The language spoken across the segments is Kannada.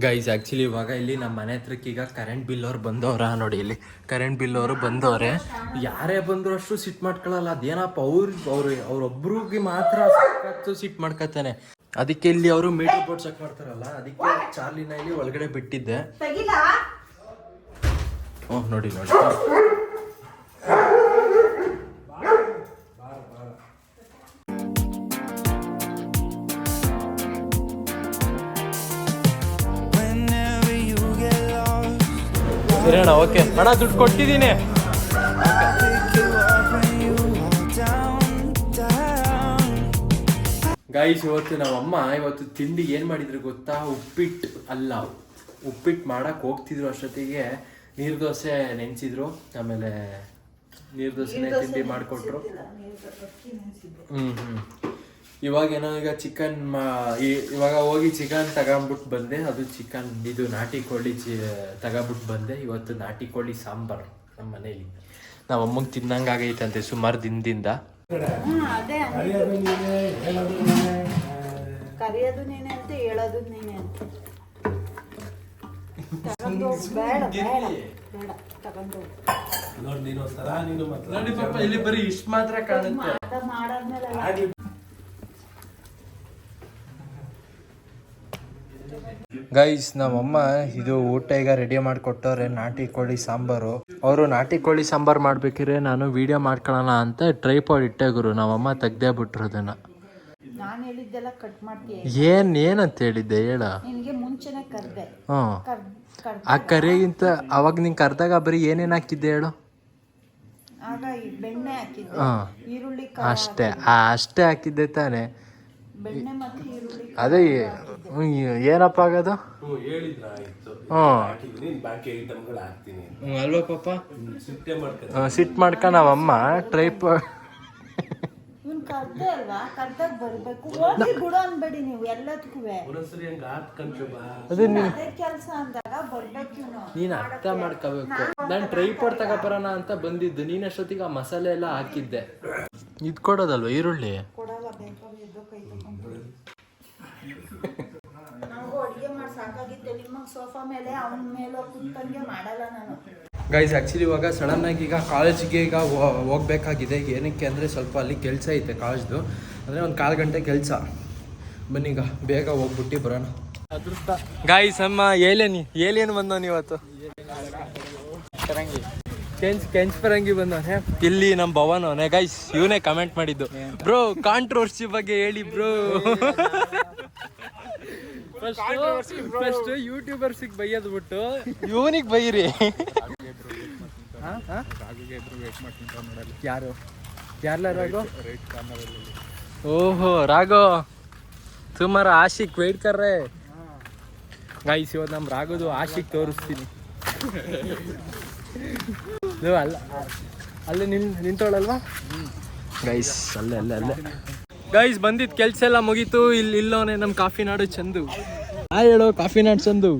ಗೈಸ್ ಆ್ಯಕ್ಚುಲಿ ಇವಾಗ ಇಲ್ಲಿ ನಮ್ಮ ಮನೆ ಹತ್ರಕ್ಕೆ ಈಗ ಕರೆಂಟ್ ಬಿಲ್ ಅವ್ರು ಬಂದವ್ರ ನೋಡಿ ಇಲ್ಲಿ. ಕರೆಂಟ್ ಬಿಲ್ ಅವರು ಬಂದವ್ರೆ. ಯಾರೇ ಬಂದ್ರು ಅಷ್ಟು ಸಿಟ್ ಮಾಡ್ಕೊಳ್ಳಲ್ಲ ಅದೇನಪ್ಪ ಅವ್ರು ಅವ್ರು ಅವ್ರೊಬ್ರಿಗೆ ಮಾತ್ರ ಸಖತ್ತು ಸಿಟ್ ಮಾಡ್ಕೊತಾನೆ. ಅದಕ್ಕೆ ಇಲ್ಲಿ ಅವರು ಮೀಟರ್ ಬೋರ್ಡ್ ಚೆಕ್ ಮಾಡ್ತಾರಲ್ಲ ಅದಕ್ಕೆ ಚಾರ್ಲಿನ ಇಲ್ಲಿ ಒಳಗಡೆ ಬಿಟ್ಟಿದ್ದೆ. ಓಹ್ ನೋಡಿ ನೋಡಿ. ಸರಿ ಅಣ್ಣ ಓಕೆ ಅಣ್ಣ ದುಡ್ಡು ಕೊಟ್ಟಿದ್ದೀನಿ. ಗೈಸ್ ಇವತ್ತು ನಮ್ಮಮ್ಮ ಇವತ್ತು ತಿಂಡಿ ಏನು ಮಾಡಿದ್ರು ಗೊತ್ತಾ? ಉಪ್ಪಿಟ್ಟು ಅಲ್ಲ. ಉಪ್ಪಿಟ್ಟು ಮಾಡಕ್ ಹೋಗ್ತಿದ್ರು ಅಷ್ಟೊತ್ತಿಗೆ. ನೀರು ದೋಸೆ ನೆನೆಸಿದ್ರು. ಆಮೇಲೆ ನೀರು ದೋಸೆನೇ ತಿಂಡಿ ಮಾಡಿಕೊಟ್ರು. ಹ್ಮ್ ಹ್ಮ್. ಇವಾಗ ಏನೋ ಈಗ ಚಿಕನ್ ಇವಾಗ ಹೋಗಿ ಚಿಕನ್ ತಗೊಂಬಿಟ್ಟು ಬಂದೆ ಅದು ಚಿಕನ್ ಇದು ನಾಟಿ ಕೋಳಿ ಚಿ ತಗೊಂಬಿಟ್ಟು ಬಂದೆ ಇವತ್ತು ನಾಟಿ ಕೋಳಿ ಸಾಂಬಾರು ನಮ್ಮ ಮನೇಲಿ. ನಾವು ಅಮ್ಮಂಗೆ ತಿನ್ನಂಗಾಗೈತಂತೆ ಸುಮಾರು ದಿನದಿಂದ. ಕರೆಯೋದು ನೀನೆ ಅಂತ ಹೇಳೋದು ನೀನೆ ಅಂತ. ಬೇಡ ತಗೊಂಡು ಹೋಗು. ನೋಡಿ ಪಾಪ ಇಲ್ಲಿ ಬರೀ ಇಷ್ಟು ಮಾತ್ರ ಕಾಣುತ್ತೆ. ಮಾಡ ಮಾಡಾದ್ಮೇಲೆ ಗೈಸ್ ನಮ್ಮಮ್ಮ ಇದು ಊಟ ಈಗ ರೆಡಿ ಮಾಡಿಕೊಟ್ಟವ್ರೆ ನಾಟಿ ಕೋಳಿ ಸಾಂಬಾರು. ಅವರು ನಾಟಿ ಕೋಳಿ ಸಾಂಬಾರು ಮಾಡ್ಬೇಕಿದ್ರೆ ನಾನು ವಿಡಿಯೋ ಮಾಡ್ಕೊಳ್ಳೋಣ ಅಂತ ಟ್ರೈಪಾಡ್ ಇಟ್ಟೆ ಗುರು. ನಮ್ಮಮ್ಮ ತೆಗ್ದೇ ಬಿಟ್ರು ಅದನ್ನ ಏನ್ ಏನಂತ ಹೇಳಿದ್ದೆ ಹೇಳ? ಹ್ಮ್ ಆ ಕರಿಗಿಂತ ಅವಾಗ ನಿಂಗೆ ಕರ್ದಾಗ ಬರೀ ಏನೇನ್ ಹಾಕಿದ್ದೆ ಹೇಳು? ಬೆಣ್ಣೆ ಅಷ್ಟೇ. ಆ ಅಷ್ಟೇ ಹಾಕಿದ್ದೆ ತಾನೆ. ಅದೇ ಏನಪ್ಪ ಆಗೋದು? ಹ್ಞೂ ಅಲ್ವಾ ಪಾಪ? ಸಿಟ್ ಮಾಡ್ಕ ನಾವಮ್ಮ ಟ್ರೈಪ್ ನೀನ್ ಅರ್ಥ ಮಾಡ್ಕೋಬೇಕು. ನಾನು ಟ್ರೈಪಾಡ್ ತಗೋಬರೋಣ ಅಂತ ಬಂದಿದ್ದು. ನೀನ್ ಅಷ್ಟೊತ್ತಿಗೆ ಆ ಮಸಾಲೆ ಎಲ್ಲ ಹಾಕಿದ್ದೆ. ಇದ್ ಕೊಡೋದಲ್ವಾ ಈರುಳ್ಳಿ? ಗೈಸ್ ಆ್ಯಕ್ಚುಲಿ ಇವಾಗ ಸಡನ್ ಆಗಿ ಈಗ ಕಾಲೇಜಿಗೆ ಈಗ ಹೋಗ್ಬೇಕಾಗಿದೆ. ಏನಕ್ಕೆ ಅಂದರೆ ಸ್ವಲ್ಪ ಅಲ್ಲಿ ಕೆಲಸ ಐತೆ ಕಾಲೇಜ್ದು. ಅಂದರೆ ಒಂದು ಕಾಲು ಗಂಟೆ ಕೆಲಸ. ಈಗ, ಬೇಗ ಹೋಗ್ಬಿಟ್ಟು ಬರೋಣ. ಗಾಯ್ಸ್ ಅಮ್ಮ, ಏಲೇನಿ, ಏಲೇನು ಬಂದವನು ಇವತ್ತು? ಕೆಂಚ್ ಕೆಂಚ್ ಪರಂಗಿ ಬಂದವನೇ ಇಲ್ಲಿ ನಮ್ಮ ಭವನ್ ಅವನೇ. ಗೈಸ್ ಇವನೇ ಕಮೆಂಟ್ ಮಾಡಿದ್ದು. ಬ್ರೋ ಕಾಂಟ್ರವರ್ಸಿ ಬಗ್ಗೆ ಹೇಳಿ ಬ್ರೋ ಫಸ್ಟ್ ಯೂಟ್ಯೂಬರ್ಸಿಗೆ ಬೈಯೋದು ಬಿಟ್ಟು ಇವನಿಗೆ ಬೈರಿ. ಯಾರು? ಯಾರಲ್ಲ ರಾಘೋ ಓಹೋ ರಾಘೋ ಸುಮಾರು ಆಶಿಕ್ ವೇಟ್ ಕರ್ರೆ. ಗಾಯ್ಸ್ ಇವತ್ತು ನಮ್ಮ ರಾಘೋದು ಆಶಿಕ್ ತೋರಿಸ್ತೀನಿ. ಅಲ್ಲ. ಅಲ್ಲೇ ನಿನ್ ನಿಂತೋಳಲ್ವಾ ಗೈಸ್ ಅಲ್ಲೇ ಅಲ್ಲೇ ಅಲ್ಲೇ. ಗೈಸ್ ಬಂದಿದ್ ಕೆಲ್ಸ ಎಲ್ಲ ಮುಗೀತು. ಇಲ್ಲಿ ಇಲ್ಲೋನೆ ನಮ್ಮ ಕಾಫಿ ನಾಡು ಚಂದು. ಆ ಹೇಳೋ ಕಾಫಿ ನಾಡು ಚಂದು.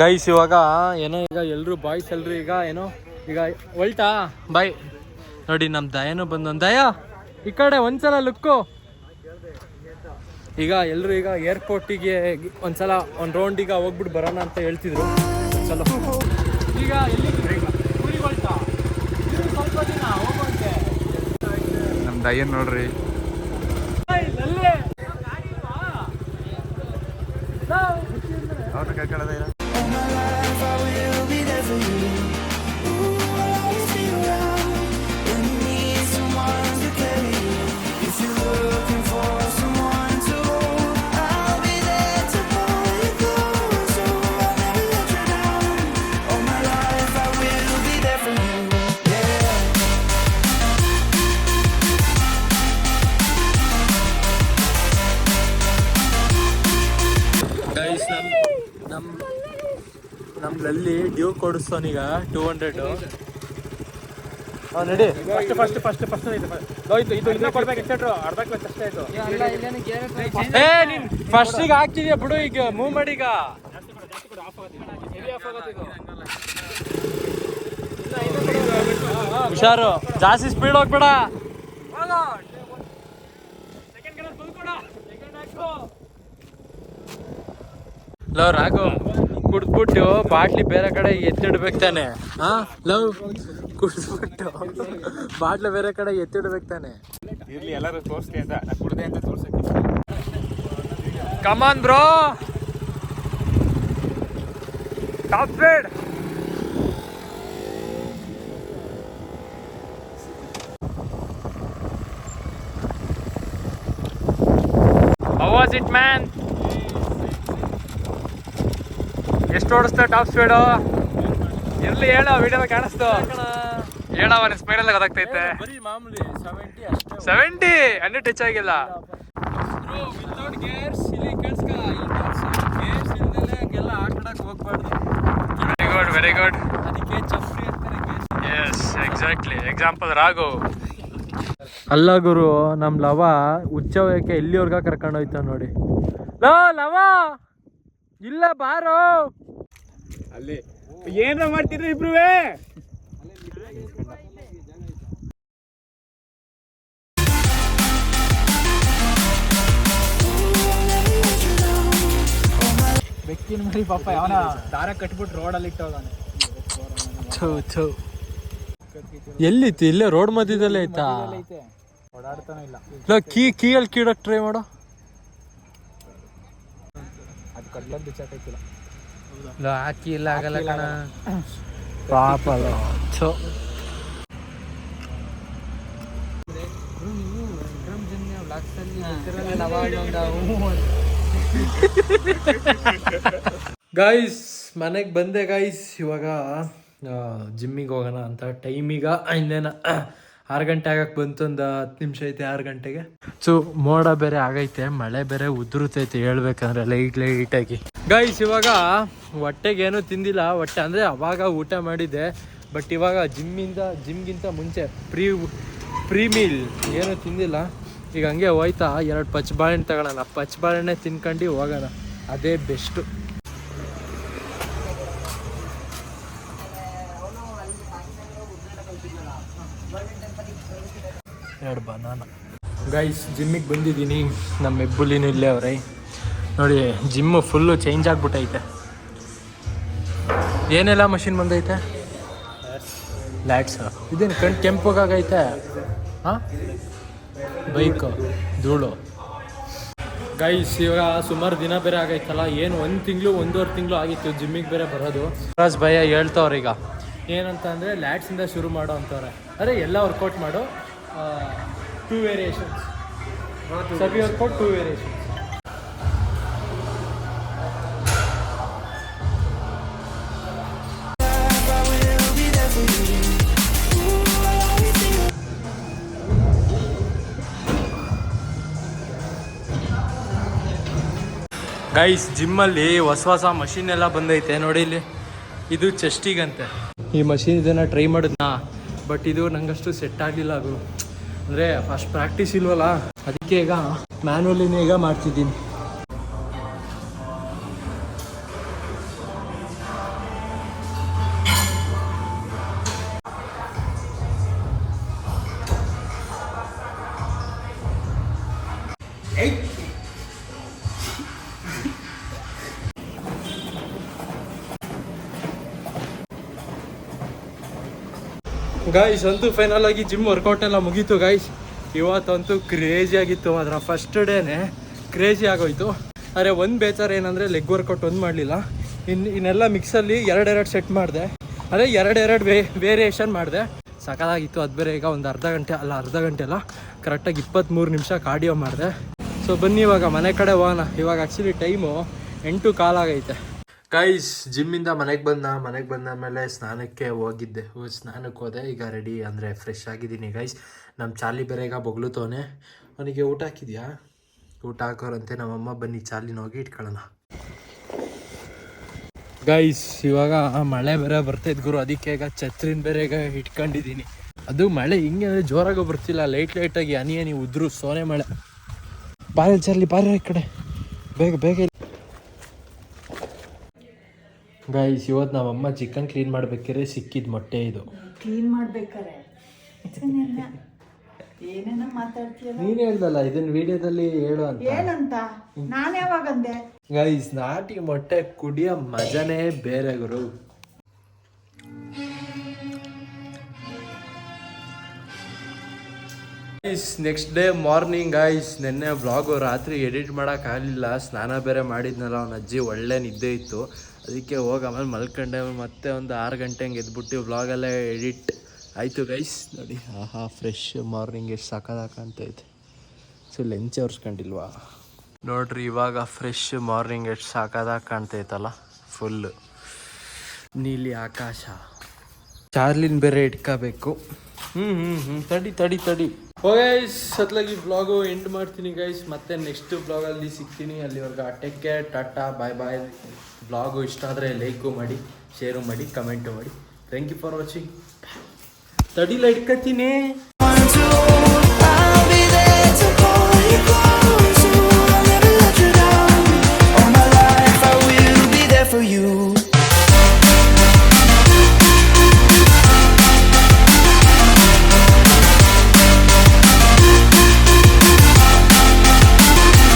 ಗೈಸ್ ಇವಾಗ ಏನೋ ಈಗ ಎಲ್ರು ಬಾಯ್ಸ್ ಎಲ್ರು ಈಗ ಏನೋ ಈಗ ಒಳ್ತಾ ಬಾಯ್ ನೋಡಿ ನಮ್ಮ ದಯನೂ ಬಂದ ದಯ, ಈ ಕಡೆ ಒಂದ್ಸಲ ಲುಕ್ಕು. ಈಗ ಎಲ್ರು ಈಗ ಏರ್ಪೋರ್ಟಿಗೆ ಒಂದ್ಸಲ ಒಂದು ಈಗ ಹೋಗ್ಬಿಟ್ಟು ಬರೋಣ ಅಂತ ಹೇಳ್ತಿದ್ರು. ಒಂದ್ಸಲ. ಈಗ ಎಲ್ಲಿ. ನಮ್ಮ ದಯ್ಯನ್ ನೋಡ್ರಿ. otra que ನಮ್ದಲ್ಲಿ ಡ್ಯೂ ಕೊಡಿಸ್ತಾನೀಗ ಟೂ ಹಂಡ್ರೆಡ್ ಹಾಂ ನಡಿ. ಫಸ್ಟ್ ಫಸ್ಟ್ ಫಸ್ಟ್ ಫಸ್ಟ್ ಇದು ಇದು ಇನ್ನೂ ಕೊಡ್ಬೇಕು ಎಕ್ಸೆಟ್ರು ಅರ್ಧ ಕ್ಲಾಸ್ ಅಷ್ಟೇ ಆಯ್ತು ಏ ನೀನ್ ಫಸ್ಟಿಗೆ ಹಾಕ್ತಿದ್ಯಾ ಬಿಡು ಈಗ ಮೂವ್ ಮಾಡೀಗ ಹುಷಾರು. ಜಾಸ್ತಿ ಸ್ಪೀಡ್ ಹೋಗ್ಬೇಡ. ಹಲೋ ರಾಘು. ಕುಡ್ದ್ಬಿಟ್ಟು ಬಾಟ್ಲಿ ಬೇರೆ ಕಡೆ ಎತ್ತಿಡ್ಬೇಕು ತಾನೆ. ಹಾ ಲವ್? ಕುಡ್ದ್ಬಿಟ್ಟು ಬಾಟ್ಲಿ ಬೇರೆ ಕಡೆ ಎತ್ತಿಡ್ಬೇಕು ತಾನೆ. ಇರ್ಲಿ ಎಲ್ಲರೂ ತೋರಿಸ್ಲಿ ಅಂತ. ನಾನು ಕುಡ್ದೆ ಅಂತ ತೋರ್ಸಕ್ಕೆ come on bro top speed How was it man? ಎಷ್ಟು ಓಡಿಸ್ತಾ ಟಾಪ್ ಸ್ಪೀಡು ಇರ್ಲಿ ಹೇಳ ವಿಡಿಯೋ ಕಾಣಿಸ್ತು. ಹೇಳವ ನಿನ್ ಸ್ಪೀಡ್ ಸ್ಪೈಡಲ್ ಗೊತ್ತಾಗ್ತೈತೆ. ಬರೀ ಮಾಮೂಲಿ ಸೆವೆಂಟಿ ಅಷ್ಟೇ ಸೆವೆಂಟಿ ಹಂಡ್ರೆಡ್ ಟಚ್ ಆಗಿಲ್ಲ. Very good very good yes exactly example Raghu. ಅಲ್ಲ ಗುರು ನಮ್ ಲವ ಉಚ್ಚವಯಕ್ಕೆ ಎಲ್ಲಿವರ್ಗ ಕರ್ಕೊಂಡೋಯ್ತ ನೋಡಿ. ಲೋ ಲವ! ಇಲ್ಲ ಬಾರೋ! ಅಲ್ಲಿ. ಏನ್ರ ಮಾಡ್ತಿದ್ರಿ ಇಬ್ರುವೇ? ಬೆಕ್ಕಿನ ಮರಿ ಪಾಪ ಅವನ ದಾರ ಕಟ್ಬಿಟ್ಟು ರೋಡಲ್ಲಿ ಇಟ್ಟೋಗಾನೆ ಎಲ್ಲಿತ್ತು? ಇಲ್ಲೇ ರೋಡ್ ಮಧ್ಯದಲ್ಲೇ ಐತಾ. ಓಡಾಡ್ತಾನೆ ಇಲ್ಲ. ಲೋ ಕೀ ಕೀಯಲ್ಲಿ ಕೀಡಕ್ ಟ್ರೈ ಮಾಡು. ಅದು ಕಡ್ಲಲ್ಲಿ ಬಿಚ್ಚಾಕೈತಿಲ್ಲ ಹಾಕಿ ಇಲ್ಲ ಆಗಲ್ಲ ಕಣ. ಪಾಪ ಛೋ. ಗಾಯ್ಸ್ ಮನೆಗೆ ಬಂದೆ ಗಾಯ್ಸ್ ಇವಾಗ ಜಿಮ್ಮಿಗೆ ಹೋಗೋಣ ಅಂತ ಟೈಮಿಗ ಇನ್ನೇನ ಆರು ಗಂಟೆ ಆಗಕ್ಕೆ ಬಂತು ಒಂದು ಹತ್ತು ನಿಮಿಷ ಐತೆ ಆರು ಗಂಟೆಗೆ. ಸೊ ಮೋಡ ಬೇರೆ ಆಗೈತೆ ಮಳೆ ಬೇರೆ ಉದುರುತೈತೆ ಹೇಳ್ಬೇಕಂದ್ರೆ ಲೈಟ್ ಲೈಟಾಗಿ. ಗಾಯ್ಸ್ ಇವಾಗ ಹೊಟ್ಟೆಗೇನು ತಿಂದಿಲ್ಲ. ಹೊಟ್ಟೆ ಅಂದರೆ ಅವಾಗ ಊಟ ಮಾಡಿದ್ದೆ. ಬಟ್ ಇವಾಗ ಜಿಮ್ಮಿಂದ ಜಿಮ್ಗಿಂತ ಮುಂಚೆ ಪ್ರೀ ಪ್ರೀ ಮೀಲ್ ಏನೂ ತಿಂದಿಲ್ಲ. ಈಗ ಹಂಗೆ ಹೋಯ್ತಾ. ಎರಡು ಪಚ್ಚ ಬಾಳೆಹಣ್ಣು ತಗೊಳ್ಳೋಣ. ಪಚ್ಚ ಬಾಳೆಹಣ್ಣೆ ತಿನ್ಕೊಂಡು ಹೋಗೋಣ. ಅದೇ ಬೆಸ್ಟು ಎರಡು ಬನಾನ ಗೈಸ್ ಜಿಮ್ಮಿಗೆ ಬಂದಿದ್ದೀನಿ. ನಮ್ಮ ಹೆಬ್ಬುಲಿನೂ ಇಲ್ಲೇ ಅವ್ರೆ. ನೋಡಿ ಜಿಮ್ಮು ಫುಲ್ಲು ಚೇಂಜ್ ಆಗಿಬಿಟ್ಟೈತೆ. ಏನೆಲ್ಲ ಮಷಿನ್ ಬಂದೈತೆ? ಲ್ಯಾಟ್ಸ್ ಇದೇನು ಕಣ್ ಕೆಂಪಗಾಗೈತೆ ಹಾಂ? ಬೈಕು ಧೂಳು. ಗೈಸ್ ಇವಾಗ ಸುಮಾರು ದಿನ ಬೇರೆ ಆಗೈತಲ್ಲ ಏನು ಒಂದು ತಿಂಗಳು ಒಂದೂವರೆ ತಿಂಗಳು ಆಗಿತ್ತು ಜಿಮ್ಮಿಗೆ ಬೇರೆ ಬರೋದು. ರಾಜ್ ಭಯ ಹೇಳ್ತವ್ರೆ ಈಗ ಏನಂತ ಅಂದರೆ ಲ್ಯಾಟ್ಸಿಂದ ಶುರು ಮಾಡೋ ಅಂತವ್ರೆ. ಅದೇ ಎಲ್ಲ ವರ್ಕೌಟ್ ಮಾಡು. ಟೂ ವೇರಿಯೇಷನ್ಸ್ ಸಬಿ ವರ್ಕೌಟ್ ಟೂ ವೇರಿಯೇಷನ್ಸ್ ಗೈಸ್ ಜಿಮ್ಮಲ್ಲಿ ಹೊಸ ಹೊಸ ಮಷಿನ್ ಎಲ್ಲ ಬಂದೈತೆ ನೋಡಿ ಇಲ್ಲಿ. ಇದು ಚೆಸ್ಟಿಗಂತೆ ಈ ಮಷಿನ್ ಇದನ್ನು ಟ್ರೈ ಮಾಡಿದ್ನಾ ಬಟ್ ಇದು ನಂಗಷ್ಟು ಸೆಟ್ ಆಗಲಿಲ್ಲ ಅದು ಅಂದರೆ ಫಸ್ಟ್ ಪ್ರಾಕ್ಟೀಸ್ ಇಲ್ವಲ್ಲ? ಅದಕ್ಕೆ ಈಗ ಮ್ಯಾನ್ಯಲಿನೇ ಈಗ ಮಾಡ್ತಿದ್ದೀನಿ. ಗಾಯ್ಸ್ ಅಂತೂ ಫೈನಲ್ ಆಗಿ ಜಿಮ್ ವರ್ಕೌಟ್ ಎಲ್ಲ ಮುಗೀತು ಗಾಯ್ಸ್ ಇವತ್ತಂತೂ ಕ್ರೇಜಿ ಆಗಿತ್ತು ಅದರ ಫಸ್ಟ್ ಡೇನೆ ಕ್ರೇಜಿ ಆಗೋಯ್ತು. ಅರೆ, ಒಂದು ಬೇಜಾರು ಏನಂದರೆ ಲೆಗ್ ವರ್ಕೌಟ್ ಒಂದು ಮಾಡಲಿಲ್ಲ. ಇನ್ನು ಇನ್ನೆಲ್ಲ ಮಿಕ್ಸಲ್ಲಿ ಎರಡೆರಡು ಸೆಟ್ ಮಾಡಿದೆ. ಅದೇ ಎರಡೆರಡು ವೇ ವೇರಿಯೇಷನ್ ಮಾಡಿದೆ. ಸಕಾಲಾಗಿತ್ತು, ಅದು ಬೇರೆ ಈಗ ಒಂದು ಅರ್ಧ ಗಂಟೆ ಅಲ್ಲ, ಅರ್ಧ ಗಂಟೆ ಅಲ್ಲ. ಕರೆಕ್ಟಾಗಿ ಇಪ್ಪತ್ತ್ಮೂರು ನಿಮಿಷ ಕಾರ್ಡಿಯೋ ಮಾಡಿದೆ. ಸೊ ಬನ್ನಿ ಇವಾಗ ಮನೆ ಕಡೆ ಹೋಗೋಣ. ಇವಾಗ ಆ್ಯಕ್ಚುಲಿ ಟೈಮು ಎಂಟು ಕಾಲಾಗೈತೆ ಗೈಸ್ ಜಿಮ್ಮಿಂದ ಮನೆಗೆ ಬಂದ ಮನೆಗೆ ಬಂದ ಮೇಲೆ ಸ್ನಾನಕ್ಕೆ ಹೋಗಿದ್ದೆ. ಹೋಗಿ ಸ್ನಾನಕ್ಕೆ ಹೋದೆ. ಈಗ ರೆಡಿ ಅಂದರೆ ಫ್ರೆಶ್ ಆಗಿದ್ದೀನಿ ಗೈಸ್ ನಮ್ಮ ಚಾಲಿ ಬೇರೆ ಈಗ ಬೊಗ್ಳುತ್ತವನೆ ಅವನಿಗೆ ಊಟ ಹಾಕಿದ್ಯಾ? ಊಟ ಹಾಕೋರಂತೆ. ನಮ್ಮಮ್ಮ ಬನ್ನಿ ಚಾಲಿನ ಹೋಗಿ ಇಟ್ಕೊಳ್ಳೋಣ. ಗೈಸ್ ಇವಾಗ ಮಳೆ ಬೇರೆ ಬರ್ತೈತೆ ಗುರು. ಅದಕ್ಕೆ ಈಗ ಛತ್ರಿನ ಬೇರೆ ಈಗ ಇಟ್ಕೊಂಡಿದ್ದೀನಿ ಅದು ಮಳೆ ಹಿಂಗೆ ಅಂದರೆ ಜೋರಾಗೂ ಬರ್ತಿಲ್ಲ. ಲೈಟ್ ಲೈಟಾಗಿ ಹನಿ ಹನಿ ಉದ್ರು ಸೋನೆ ಮಳೆ. ಬಾರಿ ಚಾರ್ಲಿ ಬಾರಿ ಈ ಕಡೆ. ಬೇಗ ಬೇಗ ಗೈಸ್ ಇವತ್ತು ನಮ್ಮಮ್ಮ ಚಿಕನ್ ಕ್ಲೀನ್ ಮಾಡ್ಬೇಕಾದ್ರೆ ಸಿಕ್ಕಿದ ಮೊಟ್ಟೆ ಇದು. ಕ್ಲೀನ್ ಮಾಡ್ಬೇಕಾರೆ. ಏನೇನ ಮಾತಾಡ್ತೀಯಲ್ಲ? ನೀನ್ ಹೇಳ್ದಲ್ಲ ಇದನ್ನ ವಿಡಿಯೋದಲ್ಲಿ ಹೇಳು ಅಂತ. ಏನಂತ ನಾನು ಯಾವಾಗಂದೆ ಗೈಸ್ ನಾಟಿ ಮೊಟ್ಟೆ ಕುಡಿಯೋ ಮಜನೇ ಬೇರೆ ಗುರು. Guys next day morning guys ನಿನ್ನೆ ವ್ಲಾಗು ರಾತ್ರಿ ಎಡಿಟ್ ಮಾಡೋಕ್ಕಾಗಲಿಲ್ಲ ಸ್ನಾನ ಬೇರೆ ಮಾಡಿದ್ನಲ್ಲ ಅವನ ಅಜ್ಜಿ ಒಳ್ಳೆ ನಿದ್ದೆ ಇತ್ತು. ಅದಕ್ಕೆ ಹೋಗಿ ಆಮೇಲೆ ಮಲ್ಕೊಂಡೆ ಮತ್ತೆ ಒಂದು ಆರು ಗಂಟೆ ಹಂಗೆ ಎದ್ಬಿಟ್ಟು ವ್ಲಾಗೆಲ್ಲ ಎಡಿಟ್ ಆಯಿತು ಗೈಸ್ ನೋಡಿ. ಆಹಾ ಫ್ರೆಶ್ ಮಾರ್ನಿಂಗ್ ಎಷ್ಟು ಸಾಕಾಗಂತೈತೆ ಸೊ ಲೆಂಚ್ ಒರೆಸ್ಕೊಂಡಿಲ್ವಾ ನೋಡ್ರಿ ಇವಾಗ ಫ್ರೆಶ್ ಮಾರ್ನಿಂಗ್ ಎಷ್ಟು ಸಾಕಾದಾಗ ಕಾಣ್ತೈತಲ್ಲ ಫುಲ್ಲು ನೀಲಿ ಆಕಾಶ. ಚಾರ್ಲಿನ್ ಬೇರೆ ಇಟ್ಕೋಬೇಕು. ಹ್ಞೂ ಹ್ಞೂ ಹ್ಞೂ ತಡಿ ತಡಿ ತಡಿ. ಗೈಸ್ ಸತ್ಲಾಗಿ ಬ್ಲಾಗು ಎಂಡ್ ಮಾಡ್ತೀನಿ ಗೈಸ್ ಮತ್ತೆ ನೆಕ್ಸ್ಟ್ ಬ್ಲಾಗಲ್ಲಿ ಸಿಗ್ತೀನಿ. ಅಲ್ಲಿವರೆಗೆ take care tata bye bye blog ಇಷ್ಟ ಆದರೆ ಲೈಕು ಮಾಡಿ ಶೇರು ಮಾಡಿ ಕಮೆಂಟು ಮಾಡಿ. ಥ್ಯಾಂಕ್ ಯು ಫಾರ್ ವಾಚಿಂಗ್ ತಡಿಲ ಇಟ್ಕೊತೀನಿ